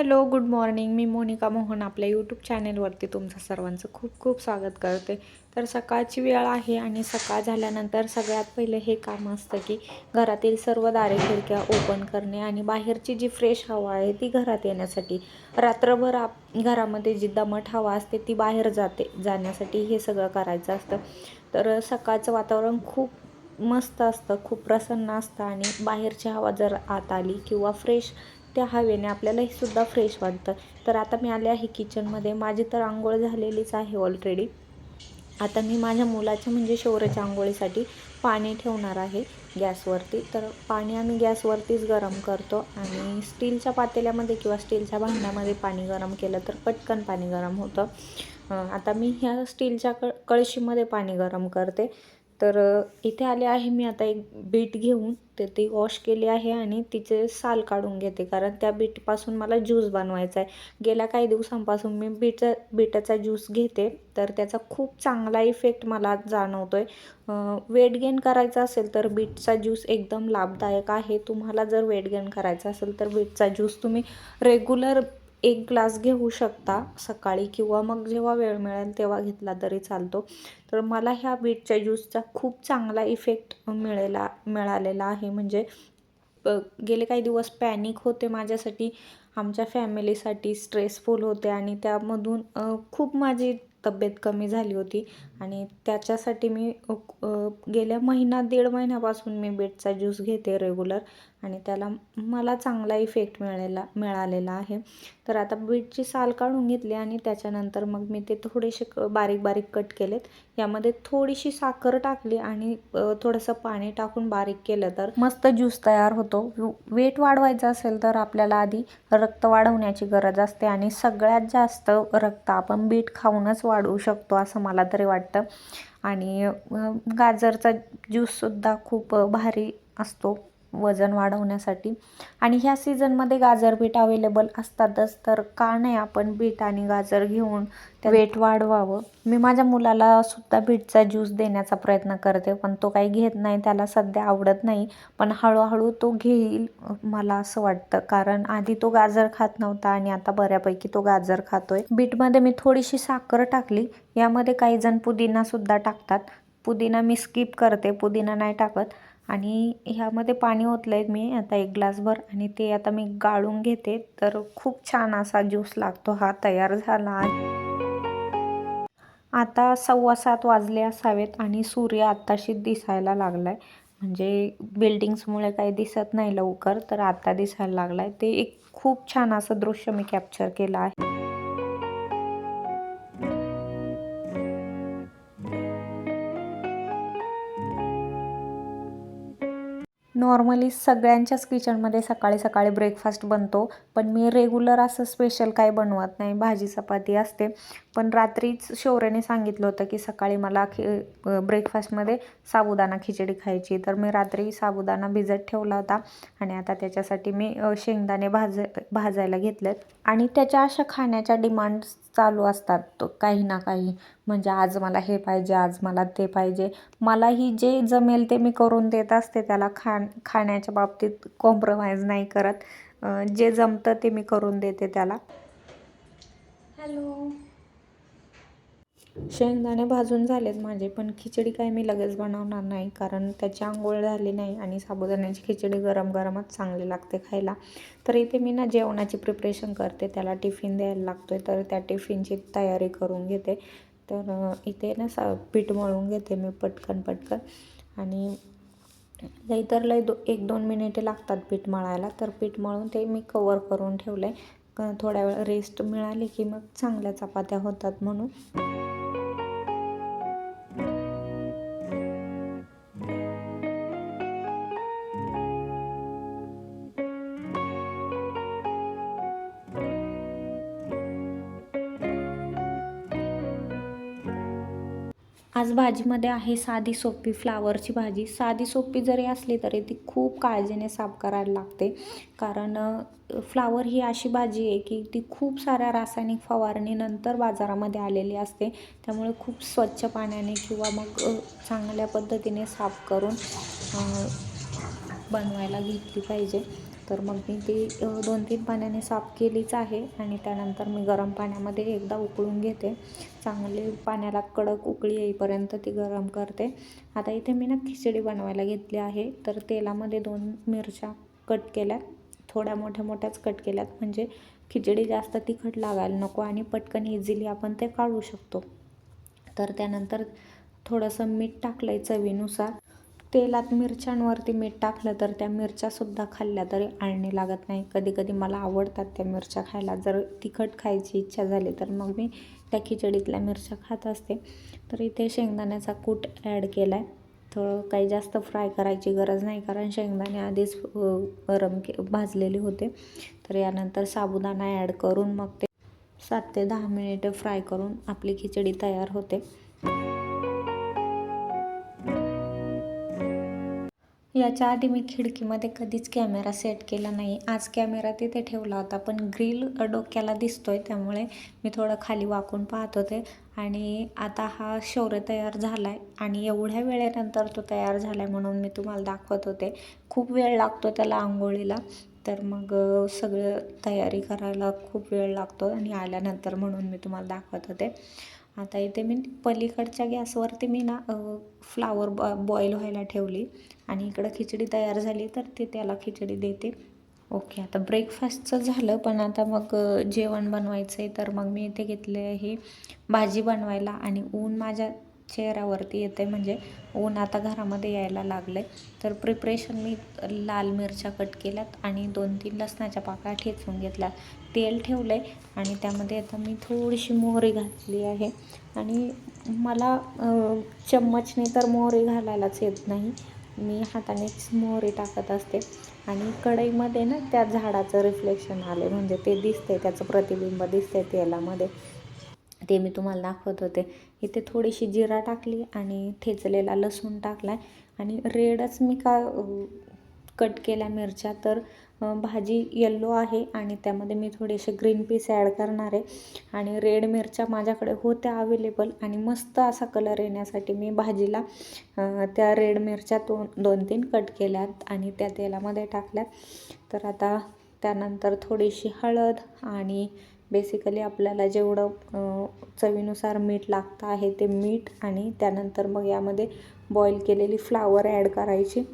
Hello good morning. मी मोनिका मोहन आपल्या YouTube चॅनेलवरती तुमचं सर्वांचं खूप खूप स्वागत करते. तर सकाळची वेळ आहे आणि सकाळ झाल्यानंतर सगळ्यात पहिले हे काम असतं की घरातील सर्व दारे खिडक्या ओपन करणे आणि बाहेरची जी फ्रेश हवा आहे ती घरात येण्यासाठी. रात्रभर आप घरामध्ये जी दमट हवा असते ती बाहेर जाते जाण्यासाठी हे सगळं करायचं असतं. तर सकाळचं वातावरण खूप मस्त असतं खूप प्रसन्न असतं आणि बाहेरची हवा जर आत आली किंवा फ्रेश त्या हवेने आपल्यालाही सुद्धा फ्रेश वाटतं. तर आता मी आले आहे किचनमध्ये माझी तर आंघोळ झालेलीच आहे ऑलरेडी आता मी माझ्या मुलाच्या म्हणजे शौर्याच्या आंघोळीसाठी पाणी ठेवणार आहे गॅसवरती. तर पाणी आम्ही गॅसवरतीच गरम करतो आणि स्टीलच्या पातेल्यामध्ये किंवा स्टीलच्या भांड्यामध्ये पाणी गरम केलं तर पटकन पाणी गरम होतं. आता मी ह्या स्टीलच्या क कळशीमध्ये पाणी गरम करते. तर इथे आले आहे मी आता एक बीट घेऊन. ते ती वॉश केली आहे आणि तिचे साल काढून घेते. कारण त्या बीटपासून मला ज्यूस बनवायचा आहे गेल्या काही दिवसांपासून मी बीटचा बीटाचा ज्यूस घेते. तर त्याचा खूप चांगला इफेक्ट मला जाणवतो आहे वेट गेन करायचं असेल तर बीटचा ज्यूस एकदम लाभदायक आहे. तुम्हाला जर वेट गेन करायचा असेल तर बीटचा ज्यूस तुम्ही रेग्युलर एक ग्लास घेऊ शकता सकाळी किंवा मग जेव्हा वेळ मिळेल तेव्हा घेतला तरी चालतो. तर मला ह्या बीटच्या ज्यूसचा खूप चांगला इफेक्ट मिळेला मिळालेला आहे. म्हणजे गेले काही दिवस पॅनिक होते माझ्यासाठी आमच्या फॅमिलीसाठी स्ट्रेसफुल होते आणि त्यामधून खूप माझी तब्येत कमी झाली होती. आणि त्याच्यासाठी मी गेल्या महिना दीड महिन्यापासून मी बीटचा ज्यूस घेते रेग्युलर. आणि त्याला मला चांगला इफेक्ट मिळालेला मिळालेला आहे. तर आता बीटची साल काढून घेतली आणि त्याच्यानंतर मग मी ते थोडेसे क- बारीक बारीक कट केलेत. यामध्ये थोडीशी साखर टाकली आणि थोडंसं पाणी टाकून बारीक केलं तर मस्त ज्यूस तयार होतो. वेट वाढवायचं असेल तर आपल्याला आधी रक्त वाढवण्याची गरज असते आणि सगळ्यात जास्त रक्त आपण बीट खाऊनच वाढवू शकतो असं मला तरी वाटतं. आणि गाजरचा ज्यूससुद्धा खूप भारी असतो. वजन वाढवण्यासाठी. आणि ह्या सीझनमध्ये गाजर बीट अवेलेबल असतातच तर का नाही आपण बीट आणि गाजर घेऊन वेट वाढवावं. मी माझ्या मुलाला सुद्धा बीटचा ज्यूस देण्याचा प्रयत्न करते पण तो काही घेत नाही त्याला सध्या आवडत नाही. पण हळूहळू तो घेईल मला असं वाटतं कारण आधी तो गाजर खात नव्हता आणि आता बऱ्यापैकी तो गाजर खातोय. बीटमध्ये मी थोडीशी साखर टाकली यामध्ये काही जण पुदिनासुद्धा टाकतात. पुदिना मी स्किप करते पुदिना नाही टाकत. आणि ह्यामध्ये पाणी ओतलं आहे मी आता एक ग्लासभर आणि ते आता मी गाळून घेते. तर खूप छान असा ज्यूस लागतो. हा तयार झाला आहे. आता सव्वा सात वाजले असावेत आणि सूर्य आत्ताशीच दिसायला लागलाय. म्हणजे बिल्डिंग्समुळे काही दिसत नाही लवकर तर आता दिसायला लागलाय. ते एक खूप छान असं दृश्य मी कॅप्चर केलं आहे. नॉर्मली सगळ्यांच्याच किचनमध्ये सकाळी सकाळी ब्रेकफास्ट बनतो पण मी रेग्युलर असं स्पेशल काही बनवत नाही. भाजी चपाती असते. पण रात्रीच शौर्याने सांगितलं होतं की सकाळी मला खि ब्रेकफास्टमध्ये साबुदाणा खिचडी खायची. तर मी रात्री साबुदाणा भिजत ठेवला होता आणि आता त्याच्यासाठी मी शेंगदाणे भाज भाजायला घेतलेत. आणि त्याच्या अशा खाण्याच्या डिमांड्स चालू असतात तो काही ना काही. म्हणजे आज मला हे पाहिजे आज मला ते पाहिजे. मलाही जे जमेल ते मी करून देत असते. त्याला खाण खाण्याच्या बाबतीत कॉम्प्रोमाइज नाही करत. जे जमतं ते मी करून देते त्याला. हॅलो शेंगदाणे भाजून झालेत माझे पण खिचडी काय मी लगेच बनवणार नाही कारण त्याची आंघोळ झाली नाही आणि साबुदाण्याची खिचडी गरम गरमच चांगली लागते खायला. तर इथे मी ना जेवणाची प्रिपरेशन करते त्याला टिफिन द्यायला लागतो आहे तर त्या टिफिनची तयारी करून घेते. तर इथे ना सा पीठ मळून घेते मी पटकन पटकन. आणि लई तर लई दो एक दोन मिनिटे लागतात पीठ मळायला तर पीठ मळून ते मी कवर करून ठेवलं आहे थोड्या वेळ रेस्ट मिळाली की मग चांगल्या चपात्या होतात म्हणून. आज भाजीमध्ये आहे साधी सोपी फ्लावरची भाजी. साधी सोपी जरी असली तरी ती खूप काळजीने साफ करायला लागते. कारण फ्लावर ही अशी भाजी आहे की ती खूप साऱ्या रासायनिक फवारणीनंतर बाजारामध्ये आलेली असते. त्यामुळे खूप स्वच्छ पाण्याने किंवा मग चांगल्या पद्धतीने साफ करून बनवायला घेतली पाहिजे. तर मग मी ती दोन तीन पाण्याने साफ केलीच आहे आणि त्यानंतर मी गरम पाण्यामध्ये एकदा उकळून घेते. चांगली पाण्याला कडक उकळी येईपर्यंत ती गरम करते. आता इथे मी ना खिचडी बनवायला घेतली आहे. तर तेलामध्ये दोन मिरच्या कट केल्यात थोड्या मोठ्या मोठ्याच कट केल्यात. म्हणजे खिचडी जास्त तिखट लागायला नको आणि पटकन इझिली आपण ते काढू शकतो. तर त्यानंतर थोडंसं मीठ टाकलं आहे चवीनुसार. तेलात मिरच्यांवरती मीठ टाकलं तर त्या मिरच्यासुद्धा खाल्ल्या तरी आळणी लागत नाही. कधी कधी मला आवडतात त्या मिरच्या खायला. जर तिखट खायची इच्छा झाली तर मग मी त्या खिचडीतल्या मिरच्या खात असते. तर इथे शेंगदाण्याचा कूट ॲड केला आहे थोडं काही जास्त फ्राय करायची गरज नाही कारण शेंगदाणे आधीच गरम के भाजलेले होते. तर यानंतर साबुदाणा ॲड करून मग ते सात ते दहा मिनिटं फ्राय करून आपली खिचडी तयार होते. याच्या आधी मी खिडकीमध्ये कधीच कॅमेरा सेट केला नाही. आज कॅमेरा तिथे ठेवला होता पण ग्रिल डोक्याला दिसतोय त्यामुळे मी थोडं खाली वाकून पाहत होते. आणि आता हा शौर्य तयार झाला आहे आणि एवढ्या वेळेनंतर तो तयार झाला आहे म्हणून मी तुम्हाला दाखवत होते. खूप वेळ लागतो त्याला आंघोळीला तर मग सगळं तयारी करायला खूप वेळ लागतो आणि आल्यानंतर म्हणून मी तुम्हाला दाखवत होते. आता इथे मी पलीकडच्या गॅसवरती मी ना फ्लावर बॉ बॉईल व्हायला ठेवली. आणि इकडं खिचडी तयार झाली तर ते त्याला खिचडी देते. ओके आता ब्रेकफास्टचं झालं पण आता मग जेवण बनवायचं आहे तर मग मी इथे घेतले हे भाजी बनवायला. आणि ऊन माझ्या चेहऱ्यावरती येते म्हणजे ऊन आता घरामध्ये यायला लागलं आहे तर प्रिपरेशन मी लाल मिरच्या कट केल्यात आणि दोन तीन लसणाच्या पाकळ्या ठेचून घेतल्या तेल ठेवलं आहे आणि त्यामध्ये आता मी थोडीशी मोहरी घातली आहे. आणि मला चम्मचने तर मोहरी घालायलाच येत नाही. मी हातानेच मोहरी टाकत असते. आणि कढईमध्ये ना त्या झाडाचं रिफ्लेक्शन आले म्हणजे ते दिसते त्याचं प्रतिबिंब दिसते तेलामध्ये. ते मी तुम्हाला दाखवत होते. इथे थोडीशी जिरा टाकली आणि ठेचलेला लसूण टाकला आणि रेडच मी का कट केल्या मिरच्या. तर भाजी येल्लो आहे आणि त्यामध्ये मी थोडेसे ग्रीन पीस ॲड करणार आहे. आणि रेड मिरच्या माझ्याकडे होत्या अवेलेबल आणि मस्त असा कलर येण्यासाठी मी भाजीला त्या रेड मिरच्या दोन दोन तीन कट केल्यात आणि त्या तेलामध्ये टाकल्यात. तर आता त्यानंतर थोडीशी हळद आणि बेसिकली आपल्याला जेवढं चवीनुसार मीठ लागतं आहे ते मीठ आणि त्यानंतर मग यामध्ये बॉईल केलेली फ्लावर ॲड करायची.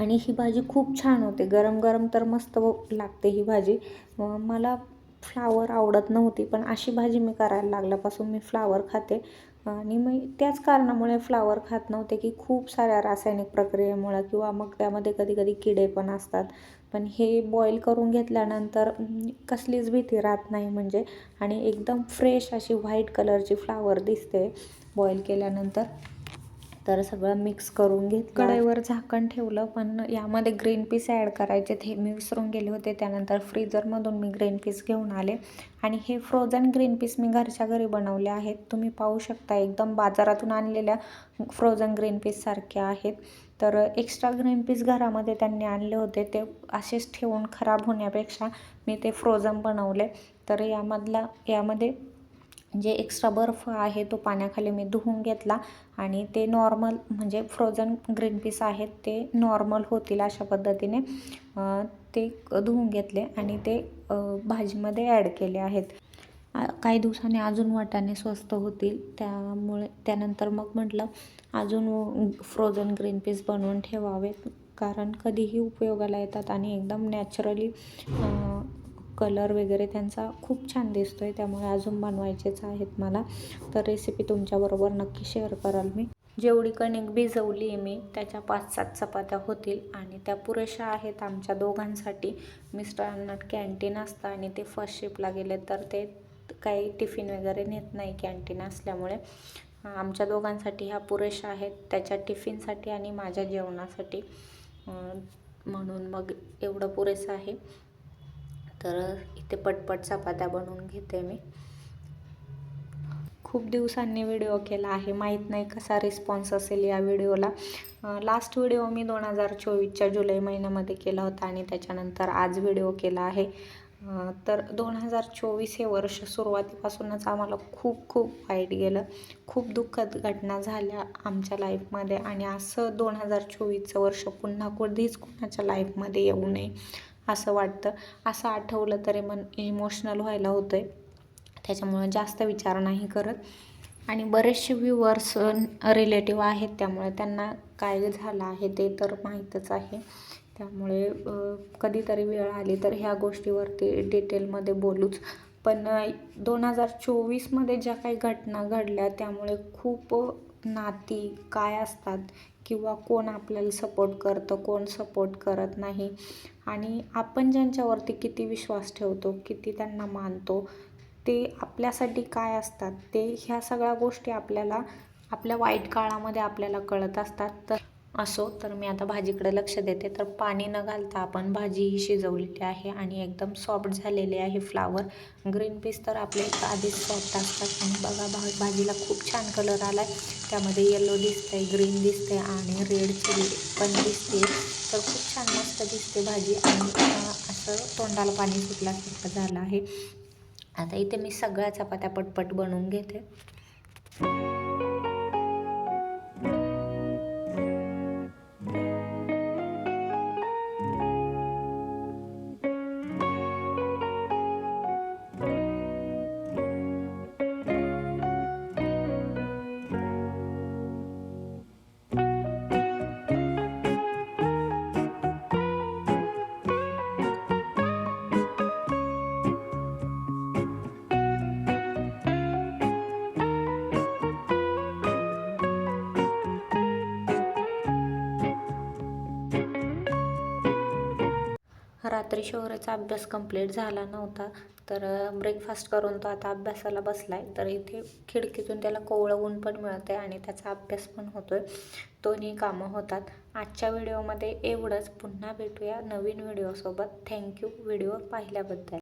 आणि ही भाजी खूप छान होते. गरम गरम तर मस्त लागते ही भाजी. मला फ्लावर आवडत नव्हती पण अशी भाजी मी करायला लागल्यापासून मी फ्लावर खाते. आणि मी त्याच कारणामुळे फ्लावर खात नव्हते की खूप साऱ्या रासायनिक प्रक्रियेमुळं किंवा मग त्यामध्ये कधी कधी किडे पण असतात. पण हे बॉईल करून घेतल्यानंतर कसलीच भीती राहत नाही म्हणजे. आणि एकदम फ्रेश अशी व्हाईट कलरची फ्लावर दिसते बॉईल केल्यानंतर. तर सगळं मिक्स करून घेत कढईवर झाकण ठेवलं पण यामध्ये ग्रीन पीस ॲड करायचे हे मी विसरून गेले होते त्यानंतर फ्रीजरमधून मी ग्रीन पीस घेऊन आले. आणि हे फ्रोझन ग्रीन पीस मी घरच्या घरी बनवले आहेत. तुम्ही पाहू शकता एकदम बाजारातून आणलेल्या फ्रोझन ग्रीन पीससारख्या आहेत. तर एक्स्ट्रा ग्रीन पीस घरामध्ये त्यांनी आणले होते. ते असेच ठेवून खराब होण्यापेक्षा मी ते फ्रोझन बनवले. तर यामधला यामध्ये जे एक्स्ट्रा बर्फ आहे तो पाण्याखाली मी धुवून घेतला आणि ते नॉर्मल म्हणजे फ्रोझन ग्रीन पीस आहेत ते नॉर्मल होतील अशा पद्धतीने ते धुवून घेतले आणि ते भाजीमध्ये ॲड केले आहेत. काही दिवसांनी अजून वाटाणे स्वस्त होतील. त्यामुळे त्यानंतर मग म्हटलं अजून फ्रोझन ग्रीन पीस बनवून ठेवावेत. कारण कधीही उपयोगाला येतात आणि एकदम नॅचरली कलर वगैरे त्यांचा खूप छान दिसतो आहे त्यामुळे अजून बनवायचेच आहेत मला. तर रेसिपी तुमच्याबरोबर नक्की शेअर कराल मी. जेवढी कणिक भिजवली आहे मी त्याच्या पाच सात चपात्या होतील. आणि त्या पुरेशा आहेत आमच्या दोघांसाठी. मिस्टरांना कॅन्टीन असतं आणि ते फर्स्ट शिपला गेले तर ते काही टिफिन वगैरे नेत नाही कॅन्टीन असल्यामुळे. आमच्या दोघांसाठी ह्या पुरेशा आहेत त्याच्या टिफिनसाठी आणि माझ्या जेवणासाठी. म्हणून मग एवढं पुरेसं आहे. तर इथे पटपट चपात्या बनवून घेते मी. खूप दिवसांनी व्हिडिओ केला आहे. माहीत नाही कसा रिस्पॉन्स असेल या व्हिडिओला लास्ट व्हिडिओ मी दोन हजार चोवीसच्या जुलै महिन्यामध्ये केला होता आणि त्याच्यानंतर आज व्हिडिओ केला आहे. तर दोन हजार चोवीस हे वर्ष सुरुवातीपासूनच आम्हाला खूप खूप वाईट गेलं. खूप दुःखद घटना झाल्या आमच्या लाईफमध्ये आणि असं दोन हजार चोवीसचं वर्ष पुन्हा कधीच कुणाच्या लाईफमध्ये येऊ नये असं वाटतं. असं आठवलं तरी मन इमोशनल व्हायला होतं आहे त्याच्यामुळं जास्त विचार नाही करत. आणि बरेचसे व्ह्यूवर्स रिलेटिव्ह आहेत त्यामुळे त्यांना काय झालं आहे ते तर माहीतच आहे. त्यामुळे कधीतरी वेळ आली तर ह्या गोष्टीवरती डिटेलमध्ये बोलूच. पण दोन हजार चोवीसमध्ये ज्या काही घटना घडल्या त्यामुळे खूप नाती काय असतात किंवा कोण आपल्याला सपोर्ट करतं कोण सपोर्ट करत नाही. आणि आपण ज्यांच्यावरती किती विश्वास ठेवतो किती त्यांना मानतो ते आपल्यासाठी काय असतात ते ह्या सगळ्या गोष्टी आपल्याला आपल्या वाईट काळामध्ये आपल्याला कळत असतात. तर असो तर मी आता भाजीकडे लक्ष देते. तर पाणी न घालता आपण भाजी ही शिजवलेली आहे आणि एकदम सॉफ्ट झालेली आहे फ्लावर ग्रीन पीस तर आपले आधीच सॉफ्ट असतात. आणि बघा भा भाजीला खूप छान कलर आला आहे त्यामध्ये येलो दिसतंय ग्रीन दिसते आणि रेड चिली पण दिसते तर खूप छान मस्त दिसते भाजी. आणि असं तोंडाला पाणी सुटल्यासारखं झालं आहे. आता इथे मी सगळ्या चपात्या पटपट बनवून घेते. रात्री शौर्याचा अभ्यास कंप्लीट झाला नव्हता तर ब्रेकफास्ट करून तो आता अभ्यासाला बसला आहे तर इथे खिडकीतून त्याला कोवळं ऊन पण मिळतं आहे आणि त्याचा अभ्यास पण होतो आहे दोन्ही कामं होतात. आजच्या व्हिडिओमध्ये एवढंच. पुन्हा भेटूया नवीन व्हिडिओसोबत थँक्यू व्हिडिओ पाहिल्याबद्दल.